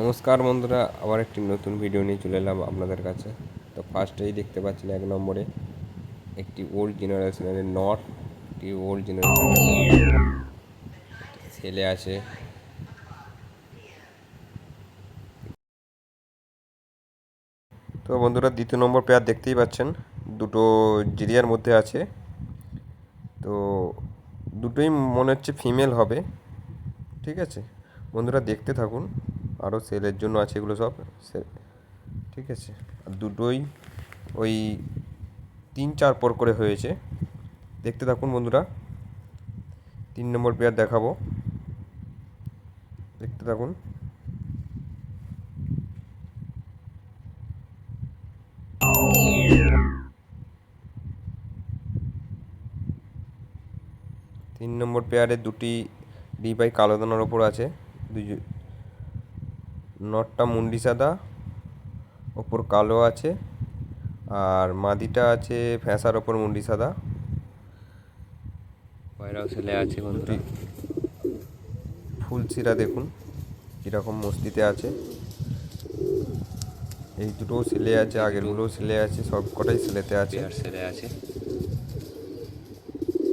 নমস্কার বন্ধুরা, আবার একটি নতুন ভিডিও নিয়ে চলে এলাম আপনাদের কাছে। তো ফার্স্টেই দেখতে পাচ্ছেন এক নম্বরে একটি ওল্ড জেনারেশনের নট একটি ওল্ড জেনারেশনের ছেলে আছে। তো বন্ধুরা, দ্বিতীয় নম্বর পেয়ার দেখতেই পাচ্ছেন, দুটো জিরিয়ার মধ্যে আছে। তো দুটোই মনে হচ্ছে ফিমেল হবে, ঠিক আছে? বন্ধুরা দেখতে থাকুন। আরও সেলের জন্য আছে এগুলো সব। ঠিক আছে। আর দুটোই ওই তিন চার পর করে হয়েছে। দেখতে থাকুন বন্ধুরা। তিন নম্বর পেয়ার দেখাবো। দেখতে থাকুন। তিন নম্বর পেয়ারে দুটি ডিবাই কালো দানার ওপর আছে। দুই নটটা মুন্ডি সাদা ওপর কালো আছে আর মাদিটা আছে ফ্যাঁসার ওপর মুন্ডি সাদা। পয়রাও ছেলে আছে বন্ধুরা। ফুলসিরা দেখুন কীরকম মস্তিতে আছে। এই দুটোও সিলে আছে আগেরগুলোও সিলে আছে সব কটাই সিলেতে আছে। আর ছেলে আছে।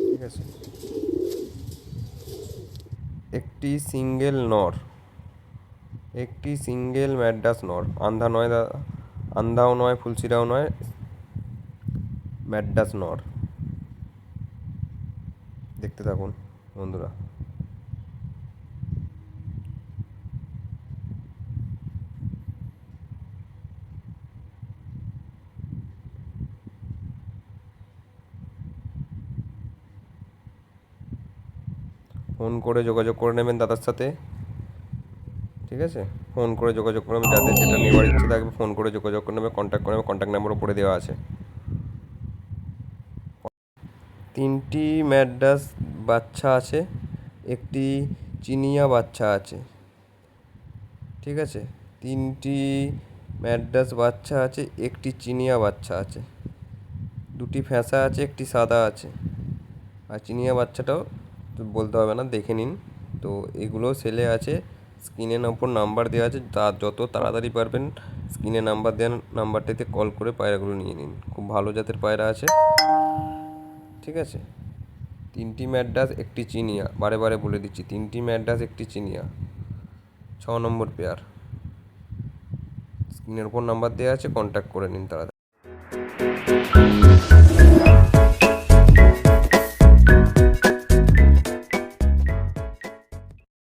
ঠিক আছে। একটি সিঙ্গেল নর। একটি সিঙ্গেল ম্যাডাস নর। আন্ধা নয় আন্ধাও নয় ফুলসিরাও নয় ম্যাডাস নর। দেখতে থাকুন, বন্ধুরা। ফোন করে যোগাযোগ করে নেবেন দাদার সাথে। ঠিক আছে? ফোন করে যোগাযোগ করে নেবেন যাদের যেটা নেওয়ার ইচ্ছে থাকবে ফোন করে যোগাযোগ করে নেবে কন্ট্যাক্ট করে নেবে কন্ট্যাক্ট নাম্বার উপরে দেওয়া আছে। তিনটি ম্যাডাস বাচ্চা আছে, একটি চিনিয়া বাচ্চা আছে। ঠিক আছে? তিনটি ম্যাডাস বাচ্চা আছে, একটি চিনিয়া বাচ্চা আছে। দুটি ফ্যাঁসা আছে, একটি সাদা আছে। আর চিনিয়া বাচ্চাটাও বলতে হবে না, দেখে নিন। তো এগুলো সেলে আছে স্ক্রিনের ওপর নাম্বার দেওয়া আছে, তা যত তাড়াতাড়ি পারবেন স্ক্রিনে নাম্বার দেন নাম্বারটিতে কল করে পায়রাগুলো নিয়ে নিন। খুব ভালো জাতের পায়রা আছে। ঠিক আছে? তিনটি ম্যাডাস একটি চিনিয়া। বারে বারে বলে দিচ্ছি, তিনটি ম্যাডাস একটি চিনিয়া। ছ নম্বর পেয়ার। স্ক্রিনের ওপর নাম্বার দেওয়া আছে কন্ট্যাক্ট করে নিন তাড়াতাড়ি।